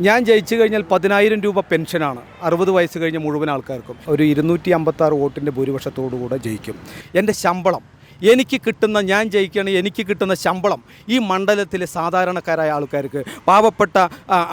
ഞാൻ ജയിച്ചു കഴിഞ്ഞാൽ പതിനായിരം രൂപ പെൻഷനാണ്. അറുപത് വയസ്സ് കഴിഞ്ഞ മുഴുവൻ ആൾക്കാർക്കും. ഒരു ഇരുന്നൂറ്റി അമ്പത്താറ് വോട്ടിന്റെ ഭൂരിപക്ഷത്തോടുകൂടെ ജയിക്കും. എന്റെ ശമ്പളം എനിക്ക് കിട്ടുന്ന ഞാൻ ജയിക്കുകയാണ് എനിക്ക് കിട്ടുന്ന ശമ്പളം ഈ മണ്ഡലത്തിലെ സാധാരണക്കാരായ ആൾക്കാർക്ക് പാവപ്പെട്ട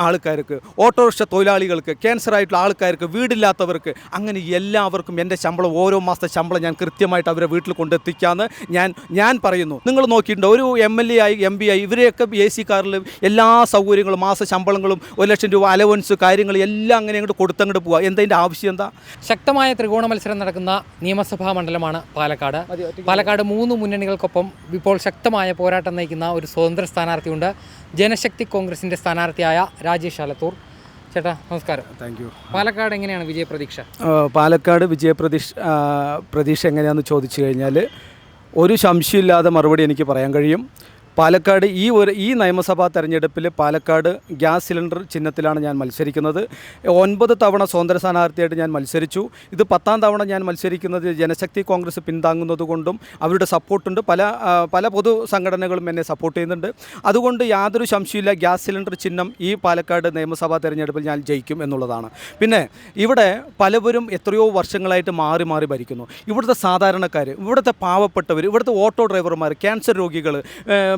ആൾക്കാർക്ക് ഓട്ടോറിക്ഷ തൊഴിലാളികൾക്ക് ക്യാൻസർ ആയിട്ടുള്ള ആൾക്കാർക്ക് വീടില്ലാത്തവർക്ക് അങ്ങനെ എല്ലാവർക്കും എന്റെ ശമ്പളം ഓരോ മാസത്തെ ശമ്പളം ഞാൻ കൃത്യമായിട്ട് അവരെ വീട്ടിൽ കൊണ്ടെത്തിക്കാമെന്ന് ഞാൻ ഞാൻ പറയുന്നു. നിങ്ങൾ നോക്കിയിട്ടുണ്ടോ ഒരു എം എൽ എ ആയി എം പി ആയി ഇവരെയൊക്കെ എ സി കാറിൽ എല്ലാ സൗകര്യങ്ങളും മാസ ശമ്പളങ്ങളും ഒരു ലക്ഷം രൂപ അലവൻസ് കാര്യങ്ങൾ എല്ലാം അങ്ങനെ അങ്ങോട്ട് കൊടുത്തങ്ങോട്ട് പോവുക എന്തതിന്റെ ആവശ്യം എന്താ? ശക്തമായ ത്രികോണ മത്സരം നടക്കുന്ന നിയമസഭാ മണ്ഡലമാണ് പാലക്കാട്. പാലക്കാട് മൂന്ന് മുന്നണികൾക്കൊപ്പം ഇപ്പോൾ ശക്തമായ പോരാട്ടം നയിക്കുന്ന ഒരു സ്വതന്ത്ര സ്ഥാനാർത്ഥിയുണ്ട്. ജനശക്തി കോൺഗ്രസിന്റെ സ്ഥാനാർത്ഥിയായ രാജേഷ് ആലത്തൂർ. ചേട്ടാ നമസ്കാരം. താങ്ക് യു പാലക്കാട് എങ്ങനെയാണ് വിജയപ്രതീക്ഷ? പാലക്കാട് വിജയപ്രതീക്ഷ പ്രതീക്ഷ എങ്ങനെയാണെന്ന് ചോദിച്ചു കഴിഞ്ഞാൽ ഒരു സംശയമില്ലാതെ മറുപടി എനിക്ക് പറയാൻ കഴിയും. പാലക്കാട് ഈ ഒരു ഈ നിയമസഭാ തെരഞ്ഞെടുപ്പിൽ പാലക്കാട് ഗ്യാസ് സിലിണ്ടർ ചിഹ്നത്തിലാണ് ഞാൻ മത്സരിക്കുന്നത്. ഒൻപത് തവണ സ്വതന്ത്ര സ്ഥാനാർത്ഥിയായിട്ട് ഞാൻ മത്സരിച്ചു. ഇത് പത്താം തവണ ഞാൻ മത്സരിക്കുന്നത് ജനശക്തി കോൺഗ്രസ് പിന്താങ്ങുന്നതുകൊണ്ടും അവരുടെ സപ്പോർട്ടുണ്ട്. പല പല പൊതു സംഘടനകളും എന്നെ സപ്പോർട്ട് ചെയ്യുന്നുണ്ട്. അതുകൊണ്ട് യാതൊരു സംശയമില്ല ഗ്യാസ് സിലിണ്ടർ ചിഹ്നം ഈ പാലക്കാട് നിയമസഭാ തെരഞ്ഞെടുപ്പിൽ ഞാൻ ജയിക്കും എന്നുള്ളതാണ്. പിന്നെ ഇവിടെ പലവരും എത്രയോ വർഷങ്ങളായിട്ട് മാറി മാറി ഭരിക്കുന്നു. ഇവിടുത്തെ സാധാരണക്കാർ ഇവിടുത്തെ പാവപ്പെട്ടവർ ഇവിടുത്തെ ഓട്ടോ ഡ്രൈവർമാർ ക്യാൻസർ രോഗികൾ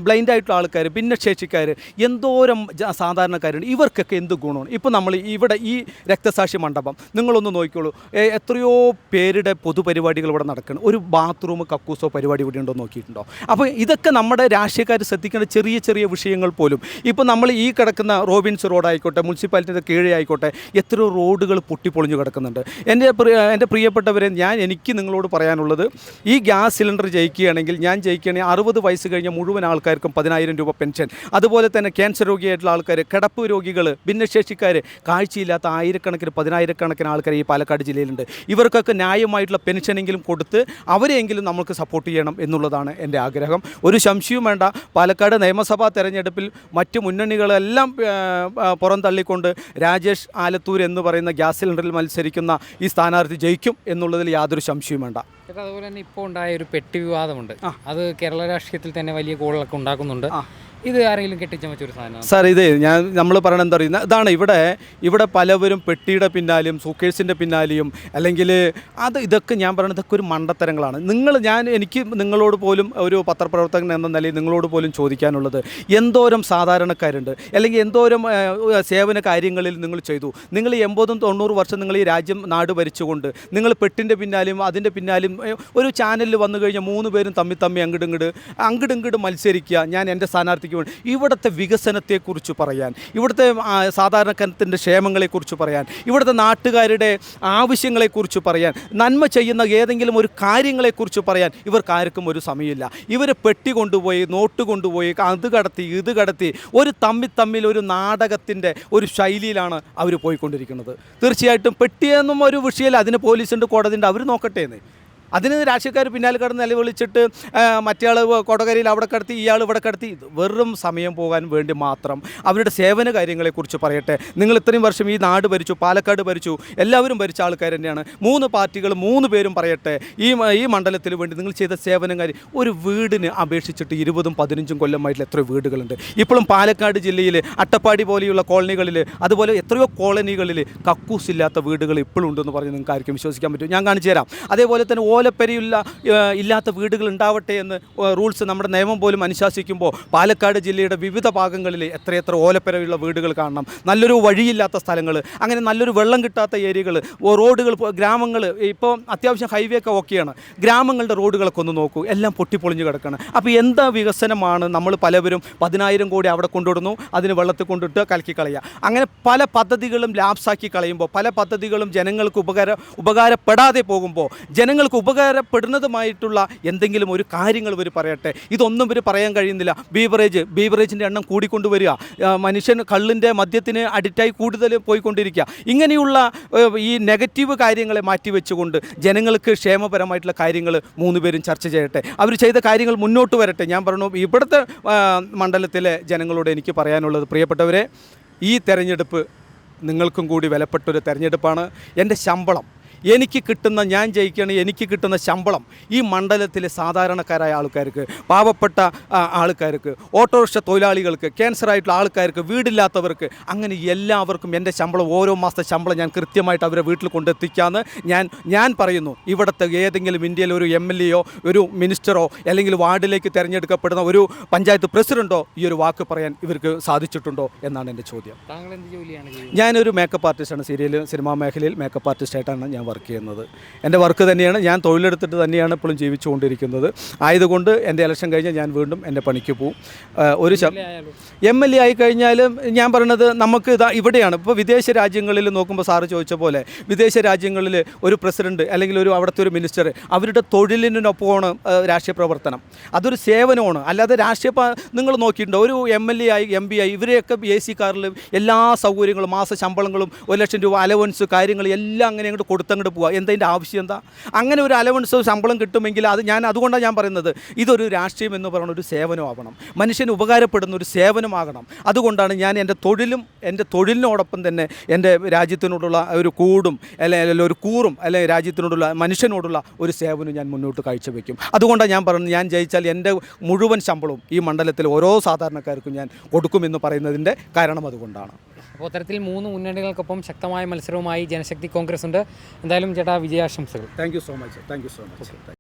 ബ്ലൈൻഡ് ആയിട്ടുള്ള ആൾക്കാർ ഭിന്നശേഷിക്കാർ എന്തോരം സാധാരണക്കാരുണ്ട്. ഇവർക്കൊക്കെ എന്ത് ഗുണമാണ്? ഇപ്പോൾ നമ്മൾ ഇവിടെ ഈ രക്തസാക്ഷി മണ്ഡപം നിങ്ങളൊന്ന് നോക്കിക്കോളൂ. എത്രയോ പേരുടെ പൊതുപരിപാടികൾ ഇവിടെ നടക്കുന്നു ഒരു ബാത്റൂം കക്കൂസോ പരിപാടി ഇവിടെ ഉണ്ടോ നോക്കിയിട്ടുണ്ടോ? അപ്പോൾ ഇതൊക്കെ നമ്മുടെ രാഷ്ട്രീയക്കാർ ശ്രദ്ധിക്കേണ്ട ചെറിയ ചെറിയ വിഷയങ്ങൾ പോലും. ഇപ്പോൾ നമ്മൾ ഈ കിടക്കുന്ന റോബിൻസ് റോഡ് ആയിക്കോട്ടെ മുനിസിപ്പാലിറ്റിയുടെ കീഴേ ആയിക്കോട്ടെ എത്രയോ റോഡുകൾ പൊട്ടിപ്പൊളിഞ്ഞു കിടക്കുന്നുണ്ട്. എന്റെ എന്റെ പ്രിയപ്പെട്ടവരെ ഞാൻ എനിക്ക് നിങ്ങളോട് പറയാനുള്ളത് ഈ ഗ്യാസ് സിലിണ്ടർ ജയിക്കുകയാണെങ്കിൽ ഞാൻ ജയിക്കുകയാണെങ്കിൽ അറുപത് വയസ്സ് കഴിഞ്ഞ മുഴുവൻ ആൾക്കാർക്കും പതിനായിരം രൂപ പെൻഷൻ. അതുപോലെ തന്നെ ക്യാൻസർ രോഗിയായിട്ടുള്ള ആൾക്കാർ കിടപ്പ് രോഗികൾ ഭിന്നശേഷിക്കാർ കാഴ്ചയില്ലാത്ത ആയിരക്കണക്കിന് പതിനായിരക്കണക്കിന് ആൾക്കാർ ഈ പാലക്കാട് ജില്ലയിലുണ്ട്. ഇവർക്കൊക്കെ ന്യായമായിട്ടുള്ള പെൻഷനെങ്കിലും കൊടുത്ത് അവരെയെങ്കിലും നമുക്ക് സപ്പോർട്ട് ചെയ്യണം എന്നുള്ളതാണ് എന്റെ ആഗ്രഹം. ഒരു സംശയവും വേണ്ട. പാലക്കാട് നിയമസഭാ തെരഞ്ഞെടുപ്പിൽ മറ്റ് മുന്നണികളെല്ലാം പുറം തള്ളിക്കൊണ്ട് പുറന്തള്ളിക്കൊണ്ട് രാജേഷ് ആലത്തൂർ എന്ന് പറയുന്ന ഗ്യാസ് സിലിണ്ടറിൽ മത്സരിക്കുന്ന ഈ സ്ഥാനാർത്ഥി ജയിക്കും എന്നുള്ളതിൽ യാതൊരു സംശയവും വേണ്ട. അതുപോലെ തന്നെ ഇപ്പോൾ ഉണ്ടായ ഒരു പെട്ടി വിവാദമുണ്ട്. അത് കേരള രാഷ്ട്രീയത്തിൽ തന്നെ വലിയ കോളുകളൊക്കെ ഉണ്ടാക്കുന്നുണ്ട്. ഇത് ആരെങ്കിലും ഒരു സാധനമാണ്? സാർ ഇത് ഞാൻ നമ്മൾ പറയണത് എന്താ പറയുക ഇതാണ് ഇവിടെ ഇവിടെ പലവരും പെട്ടിയുടെ പിന്നാലെയും സൂക്കേഴ്സിന്റെ പിന്നാലെയും അല്ലെങ്കിൽ അത് ഇതൊക്കെ ഞാൻ പറയുന്നത് ഇതൊക്കെ ഒരു മണ്ടത്തരങ്ങളാണ്. നിങ്ങൾ ഞാൻ എനിക്ക് നിങ്ങളോട് പോലും ഒരു പത്രപ്രവർത്തകൻ എന്ന നിലയിൽ നിങ്ങളോട് പോലും ചോദിക്കാനുള്ളത് എന്തോരം സാധാരണക്കാരുണ്ട്? അല്ലെങ്കിൽ എന്തോരം സേവന കാര്യങ്ങളിൽ നിങ്ങൾ ചെയ്തു? നിങ്ങൾ എൺപതും തൊണ്ണൂറ് വർഷം നിങ്ങൾ ഈ രാജ്യം നാട് ഭരിച്ചുകൊണ്ട് നിങ്ങൾ പെട്ടിന്റെ പിന്നാലെയും അതിന്റെ പിന്നാലെയും ഒരു ചാനലിൽ വന്നു കഴിഞ്ഞാൽ മൂന്ന് പേരും തമ്മി തമ്മി അങ്ങട് ഇങ്ങോട്ട് മത്സരിക്കുക. ഞാൻ എന്റെ സ്ഥാനാർത്ഥിക്ക് വേണ്ടി ഇവിടുത്തെ വികസനത്തെക്കുറിച്ച് പറയാൻ ഇവിടുത്തെ സാധാരണക്കാരത്തിന്റെ ക്ഷേമങ്ങളെക്കുറിച്ച് പറയാൻ ഇവിടുത്തെ നാട്ടുകാരുടെ ആവശ്യങ്ങളെക്കുറിച്ച് പറയാൻ നന്മ ചെയ്യുന്ന ഏതെങ്കിലും ഒരു കാര്യങ്ങളെക്കുറിച്ച് പറയാൻ ഇവർക്ക് ആർക്കും ഒരു സമയമില്ല. ഇവർ പെട്ടി കൊണ്ടുപോയി നോട്ട് കൊണ്ടുപോയി അത് കടത്തി ഇത് കടത്തി ഒരു തമ്മിൽ തമ്മിൽ ഒരു നാടകത്തിന്റെ ഒരു ശൈലിയിലാണ് അവർ പോയിക്കൊണ്ടിരിക്കുന്നത്. തീർച്ചയായിട്ടും പെട്ടിയെന്നും ഒരു വിഷയമല്ല അതിന് പോലീസുണ്ട് കോടതിയുണ്ട് അവർ നോക്കട്ടെ എന്ന്. അതിന് രാഷ്ട്രീയക്കാർ പിന്നാലെ കടന്ന് നിലവിളിച്ചിട്ട് മറ്റേ ആൾ കൊടകരയിൽ അവിടെ കടത്തി ഇയാൾ ഇവിടെ കടത്തി വെറും സമയം പോകാൻ വേണ്ടി മാത്രം അവരുടെ സേവന കാര്യങ്ങളെക്കുറിച്ച് പറയട്ടെ. നിങ്ങൾ ഇത്രയും വർഷം ഈ നാട് ഭരിച്ചു പാലക്കാട് ഭരിച്ചു എല്ലാവരും ഭരിച്ച ആൾക്കാർ തന്നെയാണ്. മൂന്ന് പാർട്ടികൾ മൂന്ന് പേരും പറയട്ടെ ഈ ഈ മണ്ഡലത്തിൽ വേണ്ടി നിങ്ങൾ ചെയ്ത സേവനം കാര്യം ഒരു വീടിന് അപേക്ഷിച്ചിട്ട് ഇരുപതും പതിനഞ്ചും കൊല്ലമായിട്ടുള്ള എത്രയോ വീടുകളുണ്ട്. ഇപ്പോഴും പാലക്കാട് ജില്ലയിൽ അട്ടപ്പാടി പോലെയുള്ള കോളനികളിൽ അതുപോലെ എത്രയോ കോളനികളിൽ കക്കൂസില്ലാത്ത വീടുകൾ ഇപ്പോഴും ഉണ്ടെന്ന് പറഞ്ഞ് നിങ്ങൾക്ക് ആർക്കും വിശ്വസിക്കാൻ പറ്റും. ഞാൻ കാണിച്ചു തരാം. അതേപോലെ തന്നെ ഓലപ്പരിയുള്ള ഇല്ലാത്ത വീടുകൾ ഉണ്ടാവട്ടെ എന്ന് റൂൾസ് നമ്മുടെ നിയമം പോലും അനുശാസിക്കുമ്പോൾ പാലക്കാട് ജില്ലയുടെ വിവിധ ഭാഗങ്ങളിൽ എത്രയെത്ര ഓലപ്പരയുള്ള വീടുകൾ കാണണം. നല്ലൊരു വഴിയില്ലാത്ത സ്ഥലങ്ങൾ അങ്ങനെ നല്ലൊരു വെള്ളം കിട്ടാത്ത ഏരിയകൾ റോഡുകൾ ഗ്രാമങ്ങൾ ഇപ്പോൾ അത്യാവശ്യം ഹൈവേ ഒക്കെ ഓക്കെയാണ് ഗ്രാമങ്ങളുടെ റോഡുകളൊക്കെ ഒന്ന് നോക്കൂ എല്ലാം പൊട്ടിപ്പൊളിഞ്ഞ് കിടക്കണം. അപ്പോൾ എന്താ വികസനമാണ് നമ്മൾ പലവരും പതിനായിരം കോടി അവിടെ കൊണ്ടുവിടുന്നു അതിന് വെള്ളത്തിൽ കൊണ്ടിട്ട് കലക്കി കളയുക അങ്ങനെ പല പദ്ധതികളും ലാപ്സാക്കി കളയുമ്പോൾ പല പദ്ധതികളും ജനങ്ങൾക്ക് ഉപകാര ഉപകാരപ്പെടാതെ പോകുമ്പോൾ ജനങ്ങൾക്ക് ഉപകാരപ്പെടുന്നതുമായിട്ടുള്ള എന്തെങ്കിലും ഒരു കാര്യങ്ങൾ ഇവർ പറയട്ടെ. ഇതൊന്നും ഇവർ പറയാൻ കഴിയുന്നില്ല. ബീവറേജ് ബീവറേജിന്റെ എണ്ണം കൂടിക്കൊണ്ടുവരിക. മനുഷ്യൻ കള്ളിന്റെ മദ്യത്തിന് അഡിക്റ്റായി കൂടുതൽ പോയിക്കൊണ്ടിരിക്കുക. ഇങ്ങനെയുള്ള ഈ നെഗറ്റീവ് കാര്യങ്ങളെ മാറ്റിവെച്ചുകൊണ്ട് ജനങ്ങൾക്ക് ക്ഷേമപരമായിട്ടുള്ള കാര്യങ്ങൾ മൂന്ന് പേരും ചർച്ച ചെയ്യട്ടെ. അവർ ചെയ്ത കാര്യങ്ങൾ മുന്നോട്ട് വരട്ടെ. ഞാൻ പറഞ്ഞു ഇവിടുത്തെ മണ്ഡലത്തിലെ ജനങ്ങളോട് എനിക്ക് പറയാനുള്ളത് പ്രിയപ്പെട്ടവരെ ഈ തെരഞ്ഞെടുപ്പ് നിങ്ങൾക്കും കൂടി വിലപ്പെട്ടൊരു തെരഞ്ഞെടുപ്പാണ്. എന്റെ ശമ്പളം എനിക്ക് കിട്ടുന്ന ഞാൻ ജയിക്കുകയാണ് എനിക്ക് കിട്ടുന്ന ശമ്പളം ഈ മണ്ഡലത്തിലെ സാധാരണക്കാരായ ആൾക്കാർക്ക് പാവപ്പെട്ട ആൾക്കാർക്ക് ഓട്ടോറിക്ഷ തൊഴിലാളികൾക്ക് ക്യാൻസർ ആയിട്ടുള്ള ആൾക്കാർക്ക് വീടില്ലാത്തവർക്ക് അങ്ങനെ എല്ലാവർക്കും എന്റെ ശമ്പളം ഓരോ മാസത്തെ ശമ്പളം ഞാൻ കൃത്യമായിട്ട് അവരെ വീട്ടിൽ കൊണ്ടെത്തിക്കാമെന്ന് ഞാൻ ഞാൻ പറയുന്നു. ഇവിടുത്തെ ഏതെങ്കിലും ഇന്ത്യയിൽ ഒരു എം എൽ എയോ ഒരു മിനിസ്റ്ററോ അല്ലെങ്കിൽ വാർഡിലേക്ക് തിരഞ്ഞെടുക്കപ്പെടുന്ന ഒരു പഞ്ചായത്ത് പ്രസിഡന്റോ ഈ ഒരു വാക്ക് പറയാൻ ഇവർക്ക് സാധിച്ചിട്ടുണ്ടോ എന്നാണ് എന്റെ ചോദ്യം. ഞാനൊരു മേക്കപ്പ് ആർട്ടിസ്റ്റാണ് സീരിയൽ സിനിമാ മേഖലയിൽ മേക്കപ്പ് ആർട്ടിസ്റ്റായിട്ടാണ് ഞാൻ വർക്ക് ചെയ്യുന്നത്. എന്റെ വർക്ക് തന്നെയാണ് ഞാൻ തൊഴിലെടുത്തിട്ട് തന്നെയാണ് ഇപ്പോഴും ജീവിച്ചുകൊണ്ടിരിക്കുന്നത്. ആയതുകൊണ്ട് എന്റെ ഇലക്ഷൻ കഴിഞ്ഞാൽ ഞാൻ വീണ്ടും എന്റെ പണിക്ക് പോവും. ഒരു എം എൽ എ ആയി കഴിഞ്ഞാലും ഞാൻ പറയുന്നത് നമുക്ക് ഇതാ ഇവിടെയാണ്. ഇപ്പോൾ വിദേശ രാജ്യങ്ങളിൽ നോക്കുമ്പോൾ സാറ് ചോദിച്ച പോലെ വിദേശ രാജ്യങ്ങളിൽ ഒരു പ്രസിഡന്റ് അല്ലെങ്കിൽ ഒരു അവിടുത്തെ ഒരു മിനിസ്റ്റർ അവരുടെ തൊഴിലിനൊപ്പമാണ് രാഷ്ട്രീയ പ്രവർത്തനം. അതൊരു സേവനമാണ്. അല്ലാതെ രാഷ്ട്രീയ നിങ്ങൾ നോക്കിയിട്ടുണ്ടോ? ഒരു എം എൽ എ ആയി എം പി ആയി ഇവരെയൊക്കെ എ സി കാറിൽ എല്ലാ സൗകര്യങ്ങളും മാസ ശമ്പളങ്ങളും ഒരു ലക്ഷം രൂപ അലവൻസ് കാര്യങ്ങൾ എല്ലാം അങ്ങനെ അങ്ങോട്ട് കൊടുത്തങ്ങോട്ട് പോവുക എന്തതിന്റെ ആവശ്യം എന്താ? അങ്ങനെ ഒരു അലവൻസ് ശമ്പളം കിട്ടുമെങ്കിൽ അത് ഞാൻ അതുകൊണ്ടാണ് ഞാൻ പറയുന്നത്. ഇതൊരു രാഷ്ട്രീയം എന്ന് പറയുന്ന ഒരു സേവനമാകണം മനുഷ്യന് ഉപകാരപ്പെടുന്ന ഒരു സേവനമാകണം. അതുകൊണ്ടാണ് ഞാൻ എന്റെ തൊഴിലും എന്റെ തൊഴിലിനോടൊപ്പം തന്നെ എന്റെ രാജ്യത്തിനോടുള്ള ഒരു കൂടും അല്ലെങ്കിൽ ഒരു കൂറും അല്ലെങ്കിൽ രാജ്യത്തിനോടുള്ള മനുഷ്യനോടുള്ള ഒരു സേവനം ഞാൻ മുന്നോട്ട് കാഴ്ചവെക്കും. അതുകൊണ്ടാണ് ഞാൻ പറയുന്നത് ഞാൻ ജയിച്ചാൽ എന്റെ മുഴുവൻ ശമ്പളവും ഈ മണ്ഡലത്തിൽ ഓരോ സാധാരണക്കാർക്കും ഞാൻ കൊടുക്കുമെന്ന് പറയുന്നതിന്റെ കാരണം അതുകൊണ്ടാണ്. അപ്പോൾ അത്തരത്തിൽ മൂന്ന് മുന്നണികൾക്കൊപ്പം ശക്തമായ മത്സരവുമായി ജനശക്തി കോൺഗ്രസ് ഉണ്ട്. എന്തായാലും ചേട്ടാ വിജയാശംസകൾ. Thank you so much thank you so much